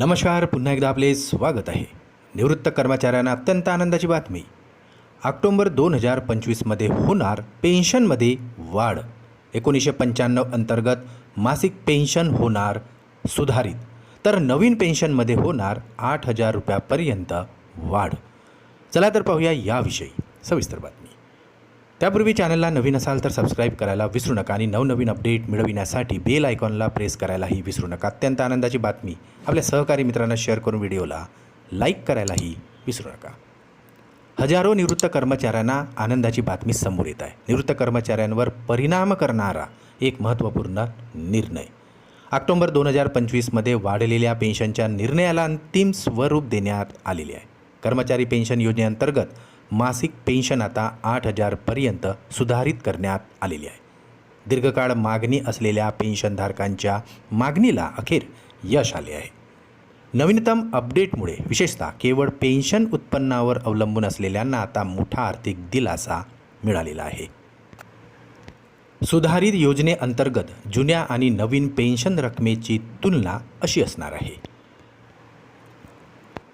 नमस्कार पुन्हा एकदा आपले स्वागत आहे. निवृत्त कर्मचाऱ्यांना अत्यंत आनंदाची बातमी. ऑक्टोंबर दोन हजार पंचवीसमध्ये होणार पेन्शनमध्ये वाढ. एकोणीसशे पंच्याण्णव अंतर्गत मासिक पेन्शन होणार सुधारित. तर नवीन पेन्शनमध्ये होणार आठ हजार रुपयापर्यंत वाढ. चला तर पाहूया याविषयी सविस्तर बातमी. त्यापूर्वी चॅनलला नवीन असाल तर सबस्क्राईब करायला विसरू नका आणि नवनवीन अपडेट मिळविण्यासाठी बेल आयकॉनला प्रेस करायलाही विसरू नका. अत्यंत आनंदाची बातमी आपल्या सहकारी मित्रांना शेअर करून व्हिडिओला लाईक करायलाही विसरू नका. हजारो निवृत्त कर्मचाऱ्यांना आनंदाची बातमी समोर येत आहे. निवृत्त कर्मचाऱ्यांवर परिणाम करणारा एक महत्त्वपूर्ण निर्णय. ऑक्टोंबर दोन हजार पंचवीसमध्ये वाढलेल्या पेन्शनच्या निर्णयाला अंतिम स्वरूप देण्यात आलेले आहे. कर्मचारी पेन्शन योजनेअंतर्गत मासिक पेन्शन आता आठ हजारपर्यंत सुधारित करण्यात आलेली आहे. दीर्घकाळ मागणी असलेल्या पेन्शनधारकांच्या मागणीला अखेर यश आले आहे. नवीनतम अपडेटमुळे विशेषतः केवळ पेन्शन उत्पन्नावर अवलंबून असलेल्यांना आता मोठा आर्थिक दिलासा मिळालेला आहे. सुधारित योजनेअंतर्गत जुन्या आणि नवीन पेन्शन रकमेची तुलना अशी असणार आहे.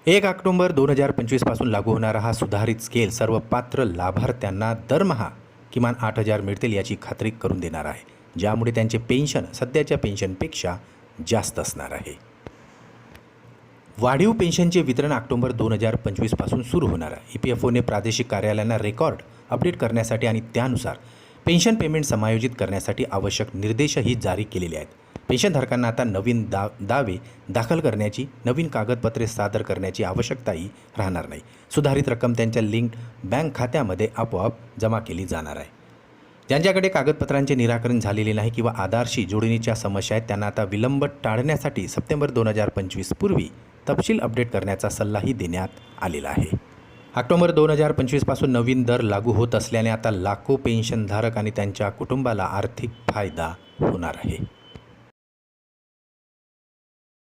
एक ऑक्टोंबर दोन हजार पंचवीसपासून लागू होणारा हा सुधारित स्केल सर्व पात्र लाभार्थ्यांना दरमहा किमान आठ हजार मिळतील याची खात्री करून देणार आहे ज्यामुळे त्यांचे पेन्शन सध्याच्या पेन्शनपेक्षा जास्त असणार आहे. वाढीव पेन्शनचे वितरण ऑक्टोबर दोन हजार पंचवीसपासून सुरू होणार आहे. ई पी एफ ओने प्रादेशिक कार्यालयांना रेकॉर्ड अपडेट करण्यासाठी आणि त्यानुसार पेन्शन पेमेंट समायोजित करण्यासाठी आवश्यक निर्देशही जारी केलेले आहेत. पेन्शनधारकांना आता नवीन दा दावे दाखल करण्याची नवीन कागदपत्रे सादर करण्याची आवश्यकताही राहणार नाही. सुधारित रक्कम त्यांच्या लिंक्ड बँक खात्यामध्ये आपोआप जमा केली जाणार आहे. ज्यांच्याकडे कागदपत्रांचे निराकरण झालेले नाही किंवा आधारशी जोडणीच्या समस्या आहेत त्यांना आता विलंब टाळण्यासाठी सप्टेंबर दोन हजार पंचवीस पूर्वी तपशील अपडेट करण्याचा सल्लाही देण्यात आलेला आहे. ऑक्टोबर दोन हजार पंचवीसपासून नवीन दर लागू होत असल्याने आता लाखो पेन्शनधारक आणि त्यांच्या कुटुंबाला आर्थिक फायदा होणार आहे.